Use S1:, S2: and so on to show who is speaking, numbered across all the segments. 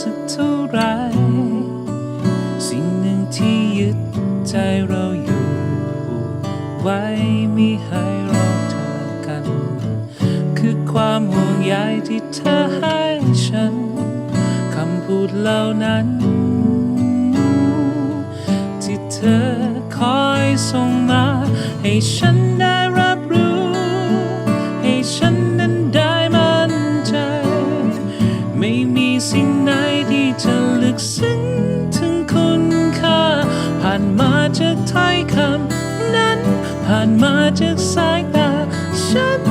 S1: สักเท่าไร สิ่งหนึ่งที่ยึดใจเราอยู่ ไว้ไม่ให้เราเธอกัน คือความห่วงใยที่เธอให้ฉัน คำพูดเหล่านั้น ที่เธอคอยส่งมาให้ฉันได้ จากถ้อยคำนั้น ผ่านมาจากสายตาฉัน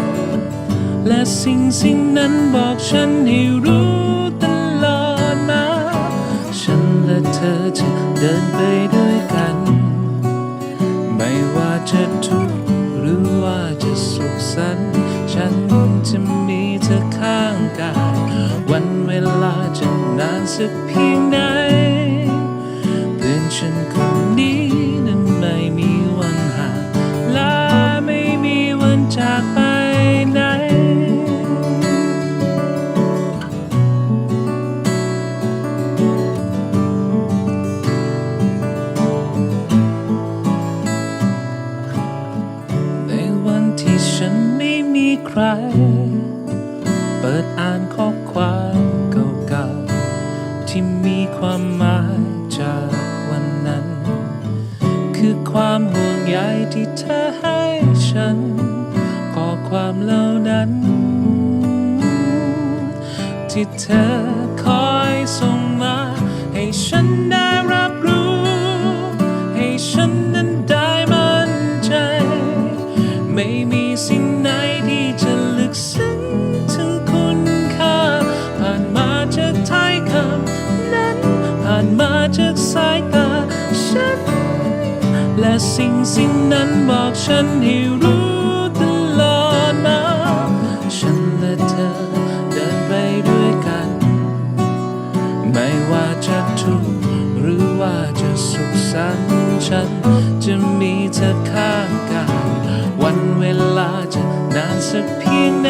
S1: และสิ่งสิ่งนั้นบอกฉันให้รู้ตลอดมา ฉันและเธอจะเดินไปด้วยกัน ไม่ว่าจะทุกข์หรือว่าจะสุขสันต์ฉันจะมีเธอข้างกาย วันเวลาจะนานสักเพียงไหน ใคร เปิดอ่านข้อความเก่าๆ ที่มีความหมายจากวันนั้น คือความห่วงใยที่เธอให้ฉัน ข้อความเหล่านั้น ที่เธอคอยส่งมาให้ฉันได้ สิ่งสิ่งนั้นบอกฉันให้รู้ตลอดมา ฉันและเธอเดินไปด้วยกัน ไม่ว่าจะทุกข์หรือว่าจะสุขสันต์ฉันจะมีเธอข้างกายวันเวลาจะนานสักเพียงไหน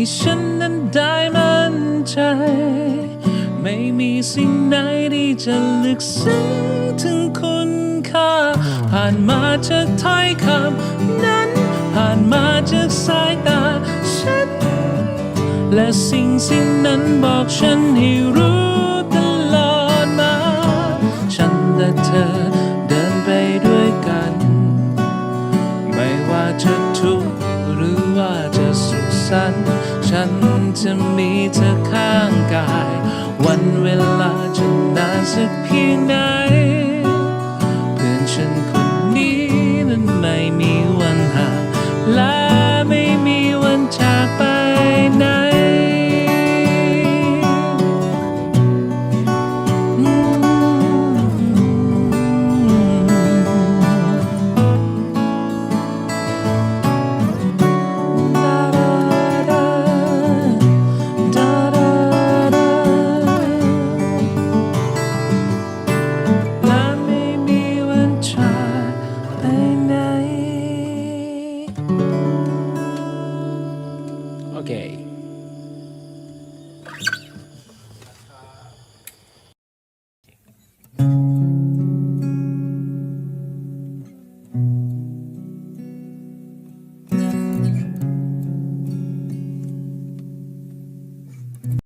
S1: ให้ฉันนั้นได้มั่นใจ ไม่มีสิ่งไหนที่จะลึกซึ้งถึงคุณค่า ผ่านมาจากถ้อยคำนั้น ผ่านมาจากสายตาฉัน และสิ่งสิ่งนั้นบอกฉันให้รู้ตลอดมา ฉันและเธอเดินไปด้วยกัน ไม่ว่าจะทุกข์หรือว่าจะสุขสันต์ ฉันจะมีเธอข้างกาย วันเวลาจะนานสักเพียงใด Okay.